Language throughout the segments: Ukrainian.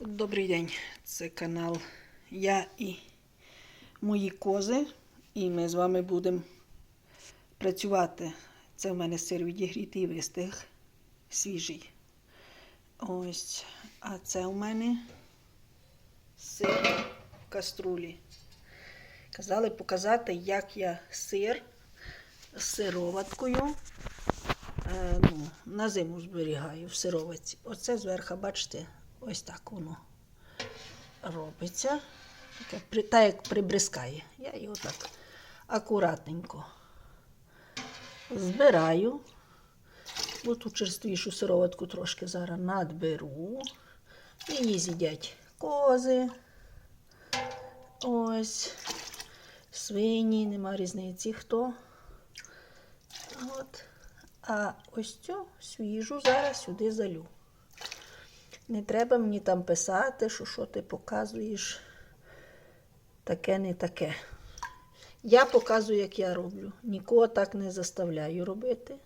Добрий день, це канал Я і мої кози. І ми з вами будемо працювати. Це в мене сир відігрітий вистиг свіжий. Ось. А це у мене сир в каструлі. Казали показати, як я сир з сироваткою е, ну, на зиму зберігаю в сироватці. Оце зверху, бачите, ось так воно робиться. Таке, так як прибризкає. Я його так акуратненько збираю. Бо ту черствішу сироватку трошки зараз надберу. Її з'їдять кози. Ось. Свині, нема різниці хто. От. А ось цю свіжу зараз сюди залю. Не треба мені там писати, що що ти показуєш. Таке не таке. Я показую, як я роблю. Нікого так не заставляю робити.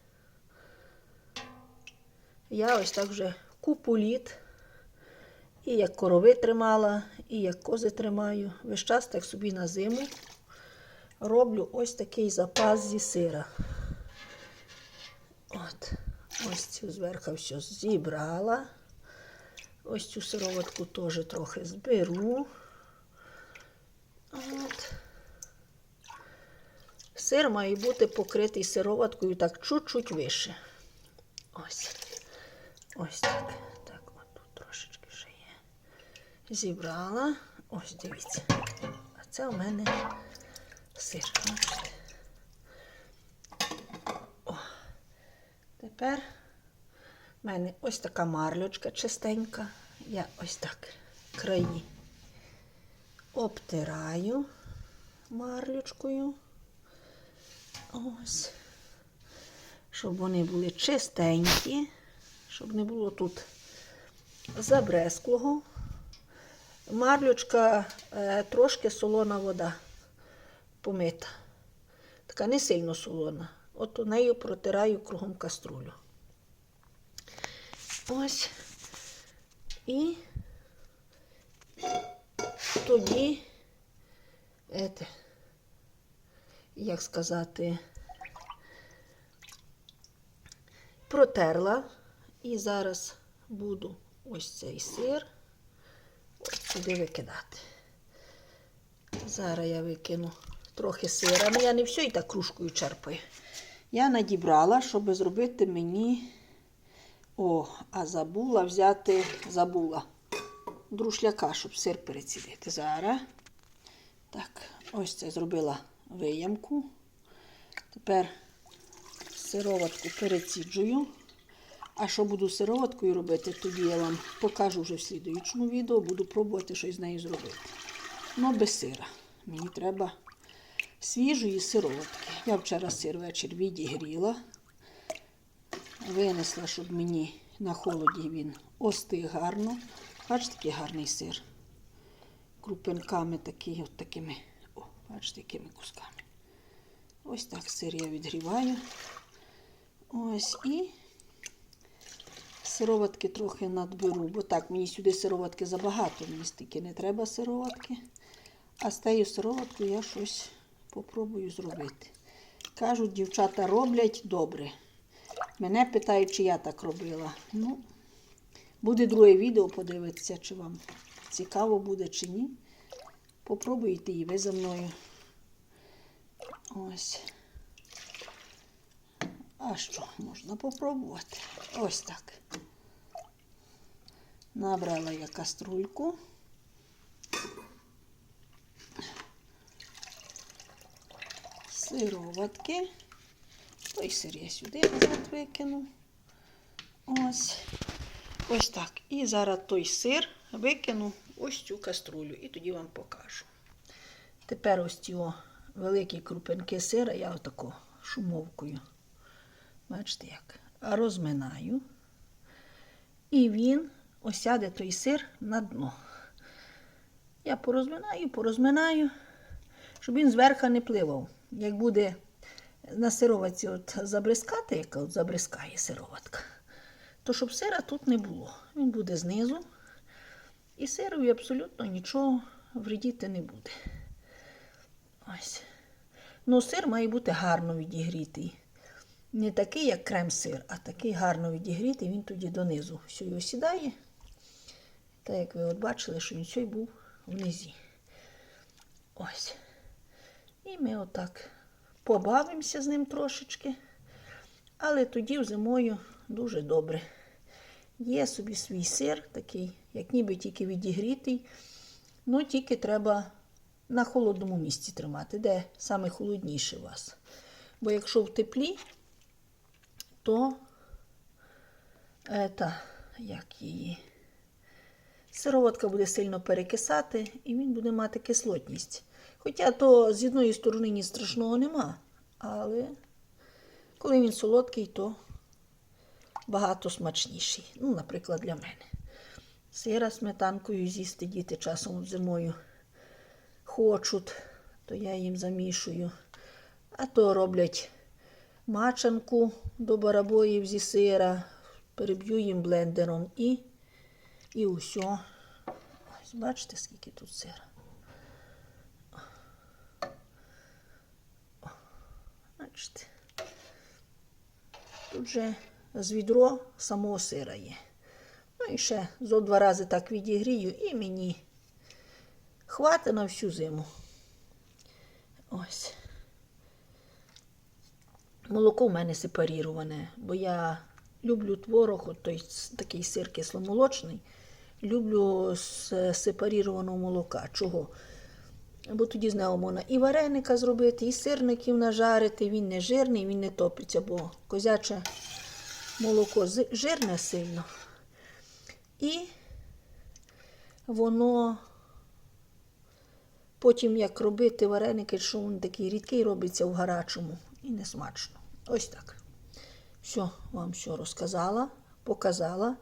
Я ось так вже купу літ. І як корови тримала, і як кози тримаю. Весь час так собі на зиму роблю ось такий запас зі сира. От. Ось цю зверху все зібрала. Ось цю сироватку теж трохи зберу. От. Сир має бути покритий сироваткою так чуть-чуть вище. Ось. Ось так. Так, от тут трошечки ще є. Зібрала. Ось, дивіться. А це у мене сир. О. Тепер в мене ось така марлючка чистенька. Я ось так краї обтираю марлючкою. Ось. Щоб вони були чистенькі, щоб не було тут забресклого. Марлючка е, трошки солона вода помита. Така не сильно солона. От у нею протираю кругом каструлю. Ось. І тоді, ете, як сказати, протерла. І зараз буду ось цей сир ось сюди викидати. Зараз я викину трохи сира. Ну, я не все і так кружкою черпаю. Я надібрала, щоб зробити мені. О, а забула взяти, забула друшляка, щоб сир перецідити. Зараз. Так, ось це зробила виямку. Тепер сироватку переціджую. А що буду сироваткою робити, тоді я вам покажу вже в слідуючому відео, буду пробувати щось з нею зробити. Ну, без сира. Мені треба свіжої сироватки. Я вчора сир вечір відігріла. Винесла, щоб мені на холоді він остиг гарно. Бачите, який гарний сир. Крупинками такий, от такими, о, бачите, якими кусками. Ось так сир я відгріваю. Ось і сироватки трохи надберу, бо так, мені сюди сироватки забагато, мені стільки не треба сироватки. А з тією сироваткою я щось попробую зробити. Кажуть, дівчата роблять добре. Мене питають, чи я так робила. Ну, буде друге відео, подивитися, чи вам цікаво буде, чи ні. Попробуйте і ви за мною. Ось. А що, можна попробувати? Ось так. Набрала я каструльку. Сироватки. Той сир я сюди назад викину. Ось. Ось так. І зараз той сир викину ось цю каструлю і тоді вам покажу. Тепер ось ці великі крупинки сира я отако шумовкою. Бачите як? Розминаю. І він осяде той сир на дно. Я порозминаю, порозминаю, щоб він зверху не пливав. Як буде на сироватці от забризкати, яка от забризкає сироватка, то щоб сира тут не було. Він буде знизу. І сирові абсолютно нічого вредіти не буде. Ось. Ну, сир має бути гарно відігрітий. Не такий, як крем-сир, а такий гарно відігрітий, він тоді донизу все його сідає. Так як ви от бачили, що він все був внизі. Ось. І ми отак побавимося з ним трошечки. Але тоді зимою дуже добре. Є собі свій сир, такий, як ніби тільки відігрітий. Ну, тільки треба на холодному місці тримати, де саме холодніше у вас. Бо якщо в теплі, то е, та, як її, сироватка буде сильно перекисати і він буде мати кислотність. Хоча то з одної сторони ні страшного нема, але коли він солодкий, то багато смачніший. Ну, наприклад, для мене. Сира сметанкою з'їсти діти часом зимою хочуть, то я їм замішую. А то роблять мачанку до барабоїв зі сира, переб'ю їм блендером і, і усе. Ось бачите, скільки тут сира. Бачите. Тут же з відро самого сира є. Ну і ще зо два рази так відігрію і мені хватить на всю зиму. Ось. Молоко в мене сепаріроване, бо я люблю творог, от той такий сир кисломолочний. Люблю сепарірованого молока. Чого? Бо тоді з нього можна і вареника зробити, і сирників нажарити. Він не жирний, він не топиться, бо козяче молоко жирне сильно. І воно потім, як робити вареники, що він такий рідкий робиться в гарячому і не смачно. Ось так. Все, вам все розказала, показала.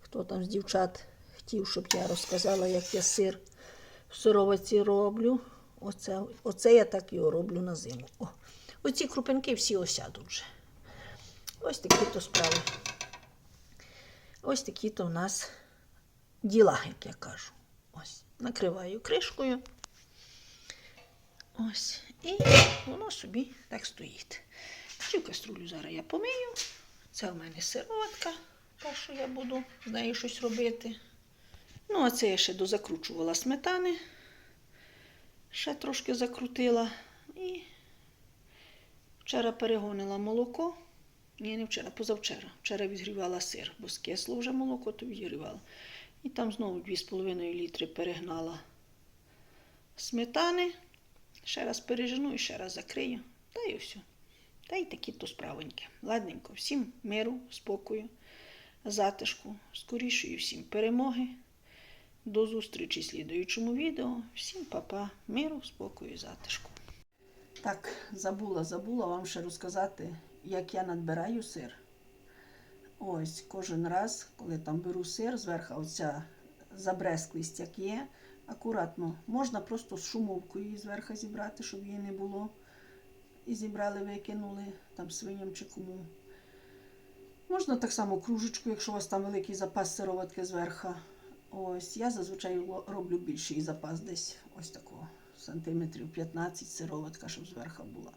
Хто там з дівчат хотів, щоб я розказала, як я сир в сировиці роблю. Оце, оце я так його роблю на зиму. О, оці крупинки всі осядуть вже. Ось такі то справи. Ось такі то в нас діла, як я кажу. Ось. Накриваю кришкою. Ось. І воно собі так стоїть. Цю каструлю зараз я помию. Це в мене сироватка, та що я буду з нею щось робити. Ну, а це я ще дозакручувала сметани. Ще трошки закрутила. І вчора перегонила молоко. Ні, не вчора, позавчора. Вчора відгрівала сир, бо скисло вже молоко, то відгрівала. І там знову 2,5 літри перегнала сметани. Ще раз пережену і ще раз закрию. Та й все. Та й такі то справоньки. Ладненько, всім миру, спокою, затишку, скорішої всім перемоги. До зустрічі слідуючому відео. Всім папа, миру, спокою, і затишку. Так, забула, забула вам ще розказати, як я надбираю сир. Ось кожен раз, коли там беру сир, зверху оця забресклість, як є, акуратно. Можна просто з шумовкою її зверху зібрати, щоб її не було. І зібрали, викинули там свиням чи кому. Можна так само кружечку, якщо у вас там великий запас сироватки зверху. Ось, я зазвичай роблю більший запас, десь ось такого сантиметрів 15 сироватка, щоб зверху була.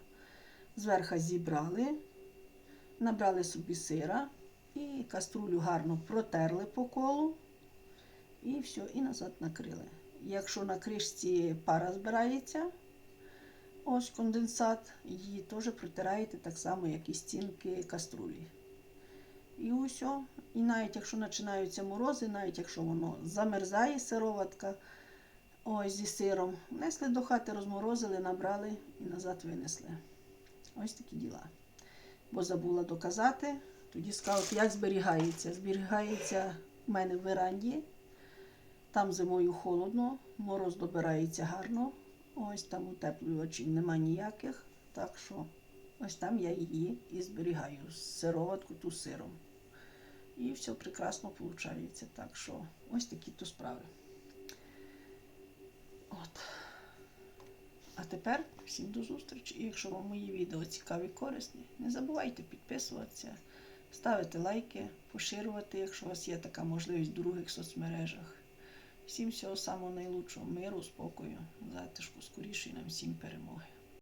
Зверху зібрали, набрали собі сира і каструлю гарно протерли по колу. І все, і назад накрили. Якщо на кришці пара збирається, ось конденсат, її теж протираєте так само, як і стінки каструлі. І усе. І навіть якщо починаються морози, навіть якщо воно замерзає сироватка, ось зі сиром, внесли до хати, розморозили, набрали і назад винесли. Ось такі діла. Бо забула доказати, тоді скажуть, як зберігається. Зберігається в мене в веранді. Там зимою холодно, мороз добирається гарно. Ось там утеплювачів нема ніяких. Так що ось там я її і зберігаю. Сироватку ту сиром. І все прекрасно виходить. Так що ось такі то справи. От. А тепер всім до зустрічі. І якщо вам мої відео цікаві і корисні, не забувайте підписуватися, ставити лайки, поширювати, якщо у вас є така можливість в других соцмережах. Всім всього самого найлучшого, миру, спокою, затишку, скорішої нам всім перемоги.